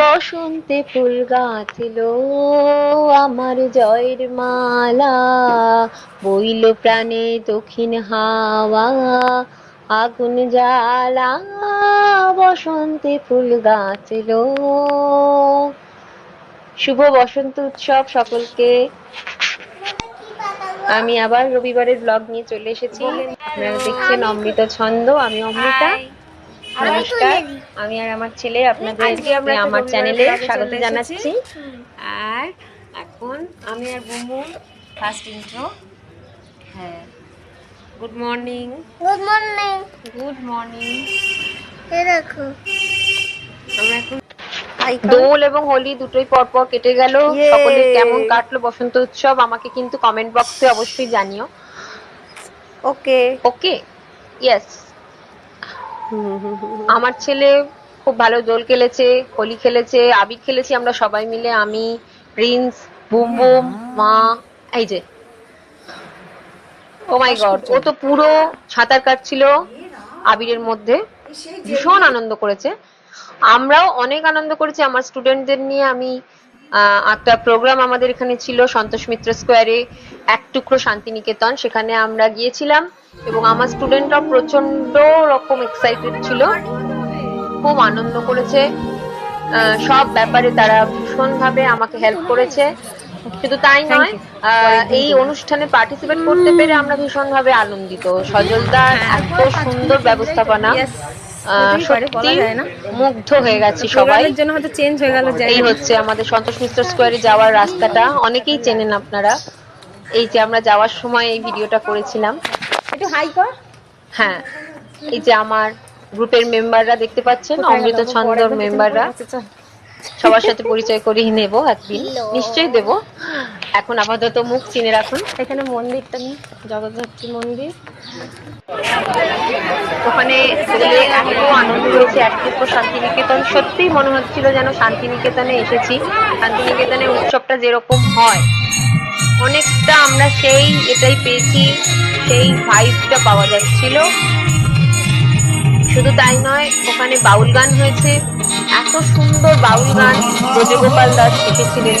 বসন্তে ফুল গাছিল আমার জয়ের মালা, বইল প্রাণে দক্ষিণ হাওয়া, আগুন জ্বালা বসন্তে ফুল গাছিল শুভ বসন্ত উৎসব সকলকে। আমি আবার রবিবারের ব্লগ নিয়ে চলে এসেছি। আপনারা দেখছেন অমৃতা ছন্দ, আমি অমৃতা। নমস্কার। আমি আর আমার ছেলে আপনাদের আমার চ্যানেলে স্বাগত জানাচ্ছি। আর এখন আমি আর বুমু ফার্স্ট ইন্ট্রো হ্যাঁ। Good morning good morning good morning দেখো। আমরা এখন দোল এবং হোলি দুটোই পর পর কেটে গেল! সকলের কেমন কাটলো বসন্ত উৎসব আমাকে কিন্তু কমেন্ট বক্সে অবশ্যই জানিও। ওকে ওকে ইয়েস আমার ছেলে খুব ভালো দোল খেলেছে হোলি খেলেছে আবির খেলেছি আমরা সবাই মিলে আমি প্রিন্স বুম বুম মা এই যে। ও মাই গড ও তো পুরো সাঁতার কাটছিল আবিরের মধ্যে। ভীষণ আনন্দ করেছে। আমরাও অনেক আনন্দ করেছি আমার স্টুডেন্টদের নিয়ে আমি আহ, একটা প্রোগ্রাম আমাদের এখানে ছিল সন্তোষ মিত্র স্কোয়ারে এক টুকরো শান্তিনিকেতন। সেখানে আমরা গিয়েছিলাম এবং আমার স্টুডেন্টরা প্রচণ্ড রকম এক্সাইটেড ছিল। খুব আনন্দ করেছে। সব ব্যাপারে তারা ভীষণভাবে আমাকে হেল্প করেছে। শুধু তাই নয় আহ, এই অনুষ্ঠানে পার্টিসিপেট করতে পেরে আমরা ভীষণভাবে আনন্দিত। সজলদার এত সুন্দর ব্যবস্থাপনা। সত্যি মুগ্ধ হয়ে গেছি সবাই। জন্য হয়তো চেঞ্জ হয়ে গেল এই হচ্ছে আমাদের সন্তোষ মিত্র স্কোয়ারে যাওয়ার রাস্তাটা। অনেকেই চেনেন আপনারা। এই যে আমরা যাওয়ার সময় এই ভিডিওটা করেছিলাম। একটু হাই কর। হ্যাঁ এই যে আমার গ্রুপের মেম্বাররা দেখতে পাচ্ছেন অমৃত ছন্দর মেম্বাররা সবার সাথে পরিচয় করিয়ে নেব একদিন। নিশ্চয়ই দেব। এখন আপাতত মুখ চিনে রাখুন। এখানে মন্দিরটা নেই, জগদ্ধাত্রী মন্দির। ওখানে এত আনন্দ হয়েছে, এক শান্তিনিকেতন। সত্যিই মনে হচ্ছিল যেন শান্তিনিকেতনে এসেছি। শান্তিনিকেতনে উৎসবটা যেরকম হয়, অনেকটা আমরা সেই এটাই পেয়েছি, সেই ভাইবটা পাওয়া যাচ্ছিল। শুধু তাই নয়, ওখানে বাউল গান হয়েছে। এত সুন্দর বাউল গান, ব্রজগোপাল দাস শিখেছিলেন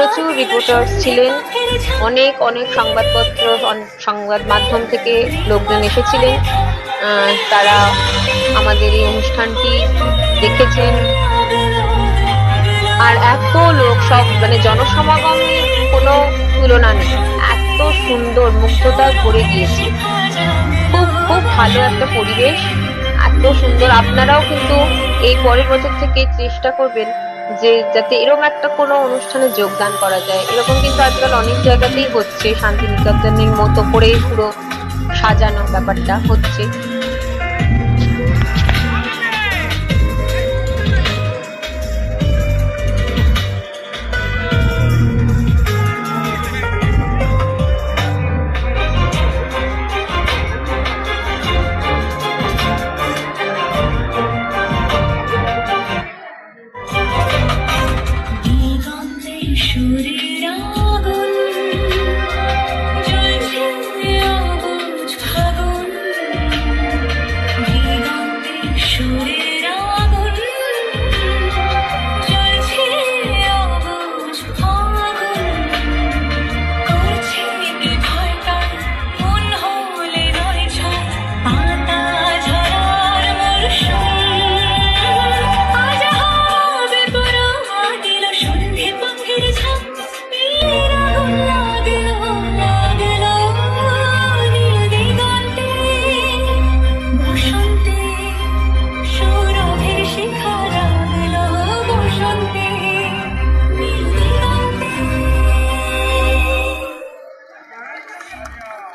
প্রচুর রিপোর্টার্স ছিলেন। অনেক অনেক সংবাদপত্র সংবাদ মাধ্যম থেকে লোকজন এসেছিলেন। তারা আমাদের এই অনুষ্ঠানটি দেখেছেন। আর এত লোক, সব মানে জনসমাগমের কোনো তুলনা নেই। এত সুন্দর মুগ্ধতা ভরে গিয়েছে। খুব খুব ভালো একটা পরিবেশ। এত সুন্দর। আপনারাও কিন্তু এই পরের বছর থেকে চেষ্টা করবেন যে যাতে এরকম একটা কোনো অনুষ্ঠানে যোগদান করা যায়। এরকম কিন্তু আজকাল অনেক জায়গাতেই হচ্ছে, শান্তিনিকেতনের মতো করে পুরো সাজানো ব্যাপারটা হচ্ছে।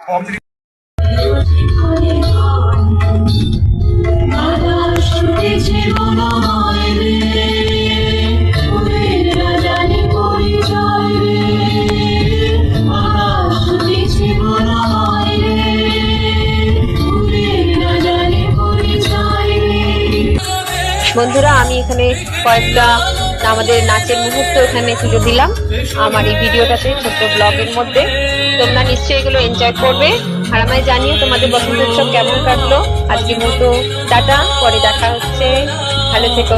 রে। বন্ধুরা আমি এখানে কয়েকটা আমাদের নাচের মুহূর্ত এখানে তুলে দিলাম আমার এই ভিডিওটাতে ছোট্ট ব্লগের মধ্যে। তোমরা নিশ্চয়ই এগুলো এনজয় করবে। আর আমায় জানিও তোমাদের বসন্ত উৎসব কেমন কাটলো। আজকের মতো টাটা, পরে দেখা হচ্ছে। ভালো থেকো।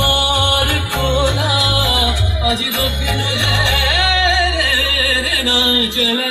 আজ দক্ষিণ না চলত বসন্ত